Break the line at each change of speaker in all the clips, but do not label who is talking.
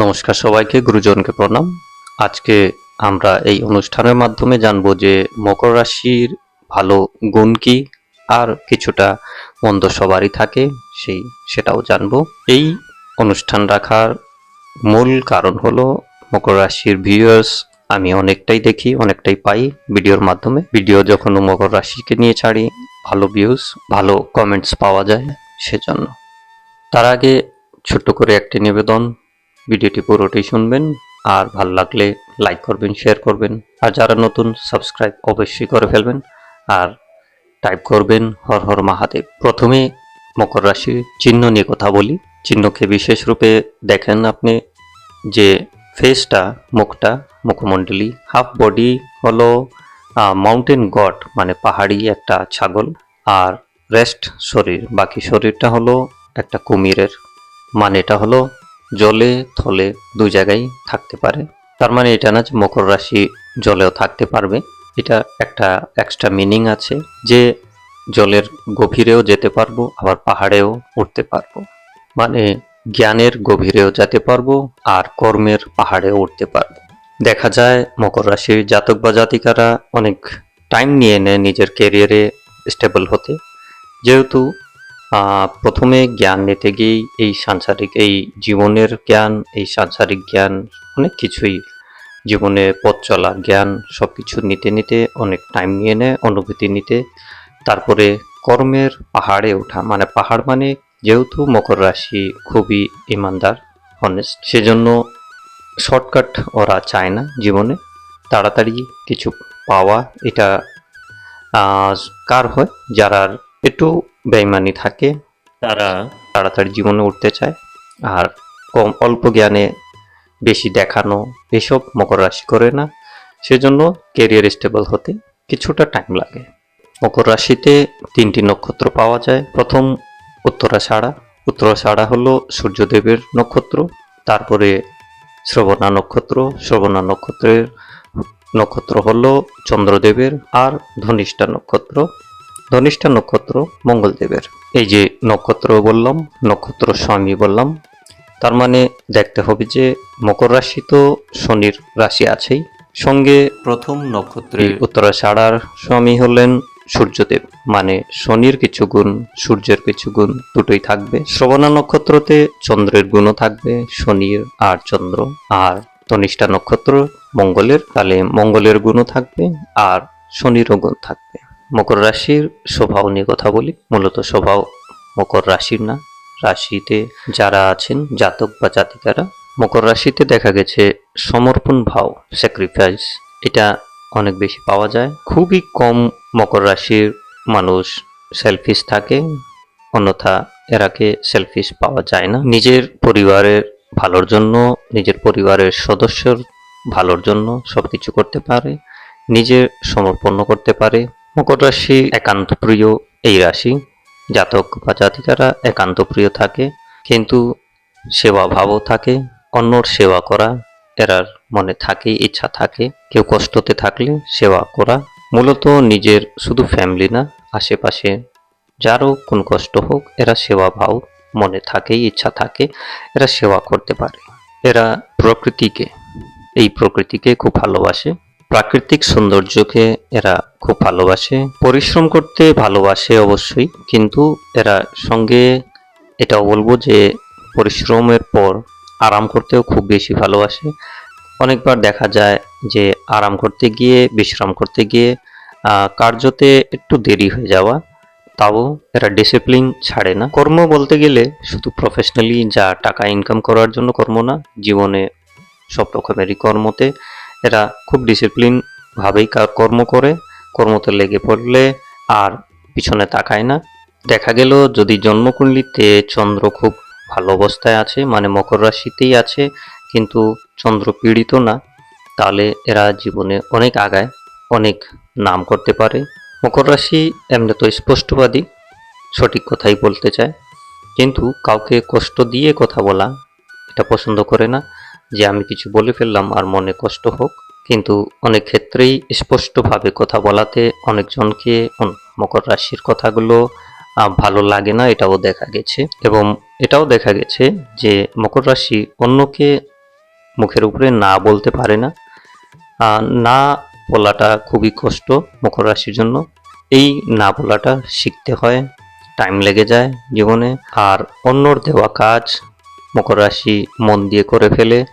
নমস্কার সবাইকে, গুরুজনকে প্রণাম। আজকে আমরা এই অনুষ্ঠানের মাধ্যমে জানব যে মকর রাশির ভালো গুণ কি আর কিছুটা মন্দ সবারই থাকে, সেই সেটাও জানব। এই অনুষ্ঠান রাখার মূল কারণ হলো মকর রাশির ভিউয়ার্স আমি অনেকটাই দেখি, অনেকটাই পাই ভিডিওর মাধ্যমে। ভিডিও যখন মকর রাশিকে নিয়ে ছাড়ি, ভালো ভিউজ ভালো কমেন্টস পাওয়া যায় সেজন্য। তার আগে ছোট্ট করে একটি নিবেদন ভিডিওটি পুরোটাই শুনবেন। আর ভালো লাগলে লাইক করবেন, শেয়ার করবেন। আর যারা নতুন, সাবস্ক্রাইব অবশ্যই করে ফেলবেন। আর টাইপ করবেন হর হর মহাদেব। প্রথমে মকর রাশির চিহ্ন নিয়ে কথা বলি। চিহ্নকে বিশেষ রূপে দেখেন আপনি যে ফেসটা মুখটা মুখমণ্ডলী হাফ বডি হলো মাউন্টেন গড মানে পাহাড়ি একটা ছাগল। আর রেস্ট শরীর, বাকি শরীরটা হলো একটা কুমিরের। মানে এটা হলো জলে, থলে দুই জায়গায় থাকতে পারে। তার মানে এটা না যে মকর রাশি জলেও থাকতে পারবে। এটা একটা এক্সট্রা মিনিং আছে যে জলের গভীরেও যেতে পারব, আবার পাহাড়েও উঠতে পারব। মানে জ্ঞানের গভীরেও যেতে পারব আর কর্মের পাহাড়েও উঠতে পারব। দেখা যায় মকর রাশির জাতক বা জাতিকারা অনেক টাইম নিয়ে নেয় নিজের ক্যারিয়ারে স্টেবল হতে। যেহেতু প্রথমে জ্ঞান নিতে গিয়েই এই সাংসারিক, এই জীবনের জ্ঞান, এই সাংসারিক জ্ঞান অনেক কিছুই জীবনে পথ চলা জ্ঞান সব কিছু নিতে নিতে অনেক টাইম নিয়ে নেয়, অনুভূতি নিতে। তারপরে কর্মের পাহাড়ে ওঠা মানে পাহাড় মানে যেহেতু মকর রাশি খুবই ইমানদার হনেস্ট সেজন্য শর্টকাট ওরা চায় না জীবনে। তাড়াতাড়ি কিছু পাওয়া, এটা কার হয়? যারা একটু বেইমানি থাকে, তারা তাড়াতাড়ি জীবনে উঠতে চায়। আর কম অল্প জ্ঞানে বেশি দেখানো এসব মকর রাশি করে না। সেজন্য কেরিয়ার স্টেবল হতে কিছুটা টাইম লাগে। মকর রাশিতে তিনটি নক্ষত্র পাওয়া যায়। প্রথম উত্তরাষাঢ়া উত্তরাষাঢ়া হলো সূর্যদেবের নক্ষত্র, তারপরে শ্রবণা নক্ষত্র। শ্রবণা নক্ষত্রের নক্ষত্র হলো চন্দ্রদেবের। আর ধনিষ্ঠা নক্ষত্র ধনিষ্ঠা নক্ষত্র মঙ্গলদেবের। এই যে নক্ষত্র বললাম নক্ষত্র স্বামী বললাম তার মানে দেখতে হবে যে মকর রাশি তো শনির রাশি আছেই। সঙ্গে প্রথম নক্ষত্রে উত্তরাষাঢ়ার স্বামী হলেন সূর্যদেব মানে শনির কিছু গুণ সূর্যের কিছু গুণ দুটোই থাকবে। শ্রবণা নক্ষত্রতে চন্দ্রের গুণও থাকবে শনির আর চন্দ্র। আর ধনিষ্ঠা নক্ষত্র মঙ্গলের তাহলে মঙ্গলের গুণও থাকবে আর শনিরও গুণ থাকবে। মকর রাশির স্বভাব নিয়ে কথা বলি। মূলত স্বভাব মকর রাশির না। রাশিতে যারা আছেন, জাতক বা জাতিকারা, মকর রাশিতে দেখা গেছে সমর্পণ ভাব স্যাক্রিফাইস এটা অনেক বেশি পাওয়া যায়। খুবই কম মকর রাশির মানুষ সেলফিশ থাকে, অন্যথা এরাকে সেলফিশ পাওয়া যায় না। নিজের পরিবারের ভালোর জন্য, নিজের পরিবারের সদস্যর ভালোর জন্য সবকিছু করতে পারে, নিজে সমর্পণ করতে পারে মকর রাশি একান্ত প্রিয় এই রাশি। জাতক বা জাতিকারা একান্ত প্রিয় থাকে, কিন্তু সেবা ভাবও থাকে, অন্যর সেবা করা, এরার মনে থাকে, ইচ্ছা থাকে, কেউ কষ্টতে থাকলে সেবা করা। মূলত নিজের শুধু ফ্যামিলি না, আশেপাশে যারও কোন কষ্ট হোক, এরা সেবা ভাব মনে থাকেই ইচ্ছা থাকে, এরা সেবা করতে পারে। এরা প্রকৃতিকে, এই প্রকৃতিকে খুব ভালোবাসে। প্রাকৃতিক সৌন্দর্যকে এরা খুব ভালোবাসে। পরিশ্রম করতে ভালোবাসে অবশ্যই, কিন্তু এরা সঙ্গে এটাও বলব যে পরিশ্রমের পর আরাম করতেও খুব বেশি ভালোবাসে। অনেকবার দেখা যায় যে আরাম করতে গিয়ে, বিশ্রাম করতে গিয়ে কার্যতে একটু দেরি হয়ে যাওয়া, তাও এরা ডিসিপ্লিন ছাড়ে না। কর্ম বলতে গেলে শুধু প্রফেশনালি যা টাকা ইনকাম করার জন্য কর্ম না, জীবনে সব রকমেরই কর্মতে এরা খুব ডিসিপ্লিন ভাবেই কর্ম করে, কর্মতে লেগে পড়লে আর পিছনে তাকায় না। দেখা গেল যদি জন্মকুণ্ডলিতে চন্দ্র খুব ভালো অবস্থায় আছে মানে মকর রাশিতেই আছে, কিন্তু চন্দ্র পীড়িত না, তাহলে এরা জীবনে অনেক আগায়, অনেক নাম করতে পারে। মকর রাশি এমনি তো স্পষ্টবাদী, সঠিক কথাই বলতে চায়। কিন্তু কাউকে কষ্ট দিয়ে কথা বলা, এটা পছন্দ করে না। যে আমি কিছু বলে ফেললাম আর মনে কষ্ট হোক, কিন্তু অনেক ক্ষেত্রেই স্পষ্টভাবে কথা বলাতে অনেকজনকে অন- মকর রাশির কথাগুলো ভালো লাগে না, এটাও দেখা গেছে। এবং এটাও দেখা গেছে যে মকর রাশি অন্যকে মুখের উপরে না বলতে পারে না। না বলাটা খুবই কষ্ট মকর রাশির জন্য। এই না বলাটা শিখতে হয়, টাইম লেগে যায় জীবনে। আর অন্যর দেওয়া কাজ মকর রাশি মন দিয়ে করে ফেলে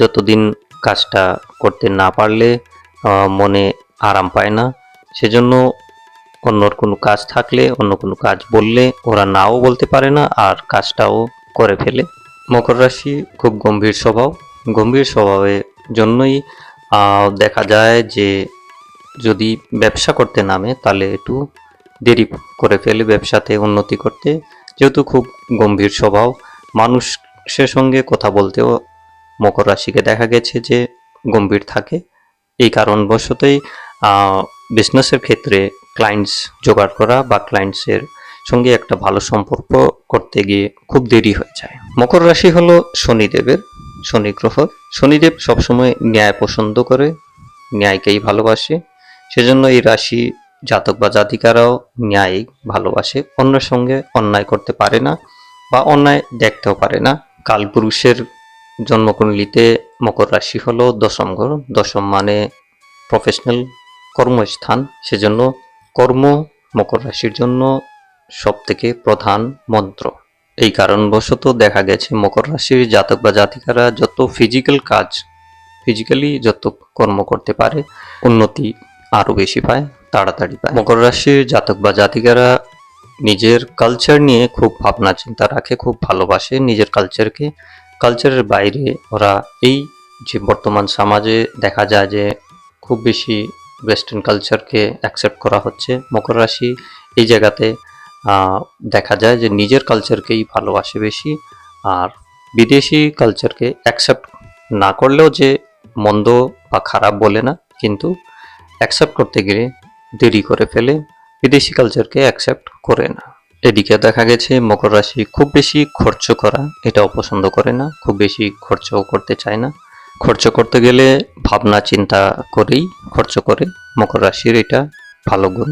যতদিন কাজটা করতে না পারলে মনে আরাম পায় না। সেজন্য অন্যর কোনো কাজ থাকলে, অন্য কোনো কাজ বললে ওরা নাও বলতে পারে না আর কাজটাও করে ফেলে। মকর রাশি খুব গম্ভীর স্বভাব। গম্ভীর স্বভাবের জন্যই দেখা যায় যে যদি ব্যবসা করতে নামে, তাহলে একটু দেরি করে ফেলে ব্যবসাতে উন্নতি করতে। যেহেতু খুব গম্ভীর স্বভাব, মানুষের সঙ্গে কথা বলতেও মকর রাশিকে দেখা গেছে যে গম্ভীর থাকে। এই কারণবশতই বিজনেসের ক্ষেত্রে ক্লায়েন্টস জোগাড় করা বা ক্লায়েন্টসের সঙ্গে একটা ভালো সম্পর্ক করতে গিয়ে খুব দেরি হয়ে যায়। মকর রাশি হলো শনিদেবের শনি গ্রহ। শনিদেব সবসময় ন্যায় পছন্দ করে, ন্যায়কেই ভালোবাসে। সেজন্য এই রাশি জাতক বা জাতিকারাও ন্যায় ভালোবাসে। অন্যের সঙ্গে অন্যায় করতে পারে না বা অন্যায় দেখতেও পারে না। কালপুরুষের জন্মকুণ্ডলিতে মকর রাশি হলো দশম ঘর। দশম মানে প্রফেশনাল কর্মস্থান। সেজন্য কর্ম মকর রাশির জন্য সব থেকে প্রধান মন্ত্র। এই কারণবশত দেখা গেছে মকর রাশির জাতক বা জাতিকারা যত ফিজিক্যাল কাজ ফিজিক্যালি যত কর্ম করতে পারে, উন্নতি আরও বেশি পায়, তাড়াতাড়ি পায়। মকর রাশির জাতক বা জাতিকারা নিজের কালচার নিয়ে খুব ভাবনা চিন্তা রাখে, খুব ভালোবাসে নিজের কালচারকে কালচারের বাইরে ওরা এই যে বর্তমান সমাজে দেখা যায় যে খুব বেশি ওয়েস্টার্ন কালচারকে অ্যাকসেপ্ট করা হচ্ছে। মকর রাশি এই জায়গাতে দেখা যায় যে নিজের কালচারকেই ভালোবাসে বেশি আর বিদেশি কালচারকে অ্যাকসেপ্ট না করলেও যে মন্দ বা খারাপ বলে না, কিন্তু অ্যাকসেপ্ট করতে গেলে দেরি করে ফেলে বিদেশি কালচারকে অ্যাকসেপ্ট করে না। এদিকে দেখা গেছে মকর রাশি খুব বেশি খরচ করা, এটা অপছন্দ করে না, খুব বেশি খরচও করতে চায় না। খরচ করতে গেলে ভাবনা চিন্তা করেই খরচ করে। মকর রাশির এটা ভালো গুণ।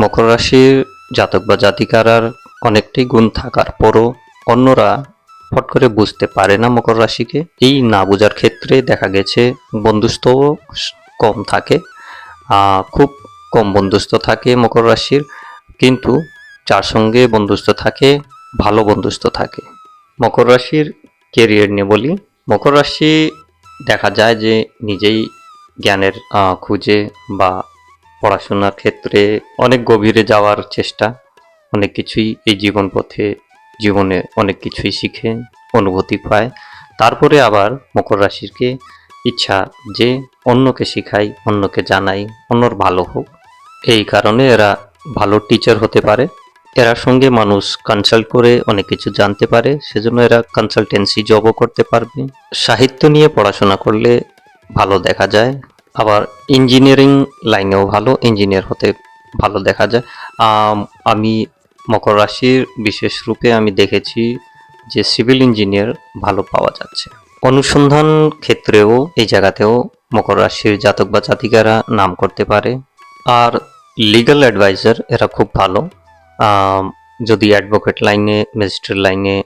মকর রাশির জাতক বা জাতিকারার অনেকটাই গুণ থাকার পরও অন্যরা ফট করে বুঝতে পারে না মকর রাশিকে। এই না বোঝার ক্ষেত্রে দেখা গেছে বন্ধুত্বও কম থাকে খুব কম বন্ধুত্ব থাকে মকর রাশির। কিন্তু যার সঙ্গে বন্ধুত্ব থাকে, ভালো বন্ধুত্ব থাকে। মকর রাশির কেরিয়ার নিয়ে বলি। মকর রাশি দেখা যায় যে নিজেই জ্ঞানের খুঁজে বা পড়াশোনার ক্ষেত্রে অনেক গভীরে যাওয়ার চেষ্টা। অনেক কিছুই এই জীবন পথে জীবনে অনেক কিছুই শিখে, অনুভূতি পায়। তারপরে আবার মকর রাশিকে ইচ্ছা যে অন্যকে শিখাই, অন্যকে জানাই, অন্যর ভালো হোক। এই কারণে এরা ভালো টিচার হতে পারে। এরা সঙ্গে মানুষ কনসাল্ট করে অনেক কিছু জানতে পারে, সেজন্য এরা কনসালটেন্সি জবও করতে পারবে। সাহিত্য নিয়ে পড়াশোনা করলে ভালো দেখা যায়, আবার ইঞ্জিনিয়ারিং লাইনেও ভালো ইঞ্জিনিয়ার হতে ভালো দেখা যায়। আমি মকর রাশির বিশেষ রূপে আমি দেখেছি যে সিভিল ইঞ্জিনিয়ার ভালো পাওয়া যাচ্ছে। অনুসন্ধান ক্ষেত্রেও, এই জায়গাতেও মকর রাশির জাতক বা জাতিকারা নাম করতে পারে। আর লিগ্যাল অ্যাডভাইজার এরা খুব ভালো। যদি অ্যাডভোকেট লাইনে ম্যাজিস্ট্রেট লাইনে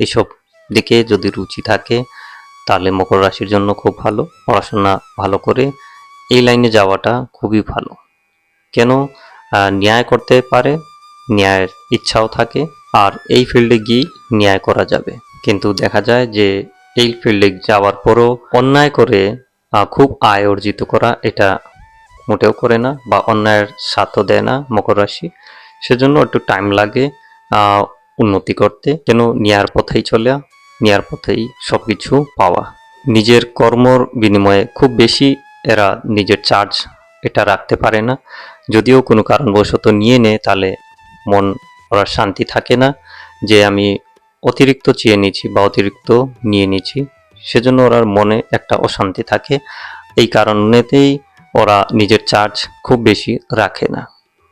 এসব দিকে যদি রুচি থাকে, তাহলে মকর রাশির জন্য খুব ভালো। পড়াশোনা ভালো করে এই লাইনে যাওয়াটা খুবই ভালো। কেন? ন্যায় করতে পারে, ন্যায়ের ইচ্ছাও থাকে, আর এই ফিল্ডে গিয়ে ন্যায় করা যাবে। কিন্তু দেখা যায় যে, এই ফিল্ডে যাওয়ার পরও অন্যায় করে খুব আয় অর্জিত করা এটা মোটেও করে না, বা অন্যায়ের সাথও দেয় না মকর রাশি। সেজন্য একটু টাইম লাগে উন্নতি করতে কেন নেয়ার পথেই চলে, নেয়ার পথেই সব কিছু পাওয়া। নিজের কর্মর বিনিময়ে খুব বেশি এরা নিজের চার্জ এটা রাখতে পারে না। যদিও কোনো কারণবশত নিয়ে নেয়, তাহলে মন ওরা শান্তি থাকে না যে আমি অতিরিক্ত চেয়ে নিচ্ছি বা অতিরিক্ত নিয়ে নিচ্ছি সেজন্য ওরার মনে একটা অশান্তি থাকে। এই কারণেতেই ওরা নিজের চার্জ খুব বেশি রাখে না।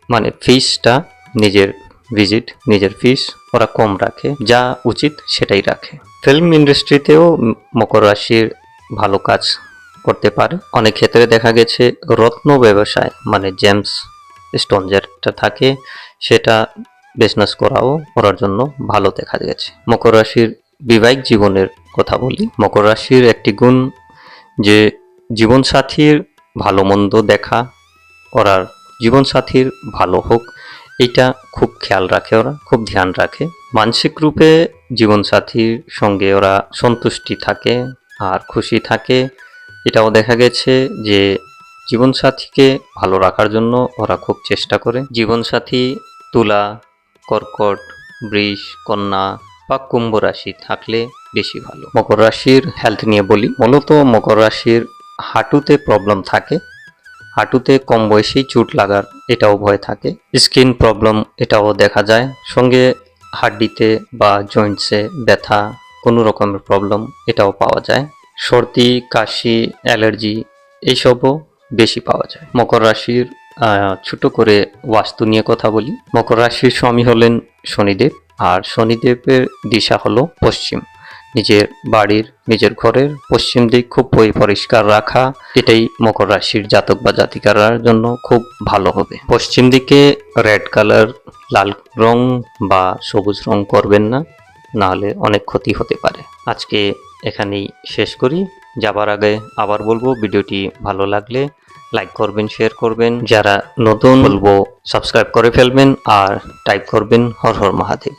মানে ফিসটা নিজের ভিজিট নিজের ফিস ওরা কম রাখে, যা উচিত সেটাই রাখে। ফিল্ম ইন্ডাস্ট্রিতেও মকর রাশির ভালো কাজ করতে পারে। অনেক ক্ষেত্রে দেখা গেছে রত্ন ব্যবসায় মানে জেমস স্টোন যেটা থাকে, সেটা বিজনেস করাও করার জন্য ভালো দেখা গেছে। মকর রাশির বিবাহিক জীবনের কথা বলি। মকর রাশির একটি গুণ যে জীবনসাথীর ভালো মন্দ দেখা ওরার জীবনসাথীর ভালো হোক এটা খুব খেয়াল রাখে ওরা, খুব ধ্যান রাখে। মানসিক রূপে জীবনসাথীর সঙ্গে ওরা সন্তুষ্টি থাকে আর খুশি থাকে। এটাও দেখা গেছে যে জীবনসাথীকে ভালো রাখার জন্য ওরা খুব চেষ্টা করে। জীবনসাথী, তুলা, কর্কট, বৃষ, কন্যা বা কুম্ভ রাশি থাকলে বেশি ভালো। মকর রাশির হেলথ নিয়ে বলি। মূলত মকর রাশির হাঁটুতে প্রবলেম থাকে। হাঁটুতে কম বয়সেই চোট লাগার এটাও ভয় থাকে। স্কিন প্রবলেম এটাও দেখা যায়। সঙ্গে হাড্ডিতে বা জয়েন্টসে ব্যথা, কোনো রকমের প্রবলেম এটাও পাওয়া যায়। সর্দি, কাশি, অ্যালার্জি এইসবও বেশি পাওয়া যায়। মকর রাশির ছোট করে বাস্তু নিয়ে কথা বলি। মকর রাশির স্বামী হলেন শনিদেব। আর শনিদেবের দিশা হলো পশ্চিম। নিজের বাড়ির, নিজের ঘরের পশ্চিম দিক খুব পরি- পরিষ্কার রাখা, এটাই মকর রাশির জাতক বা জাতিকারার জন্য খুব ভালো হবে। পশ্চিম দিকে রেড কালার লাল রং বা সবুজ রং করবেন না, নাহলে অনেক ক্ষতি হতে পারে। আজকে এখানেই শেষ করি। যাবার আগে আবার বলব, ভিডিওটি ভালো লাগলে লাইক করবেন শেয়ার করবেন। যারা নতুন, বলব সাবস্ক্রাইব করে ফেলবেন আর টাইপ করবেন হর হর মহাদেব।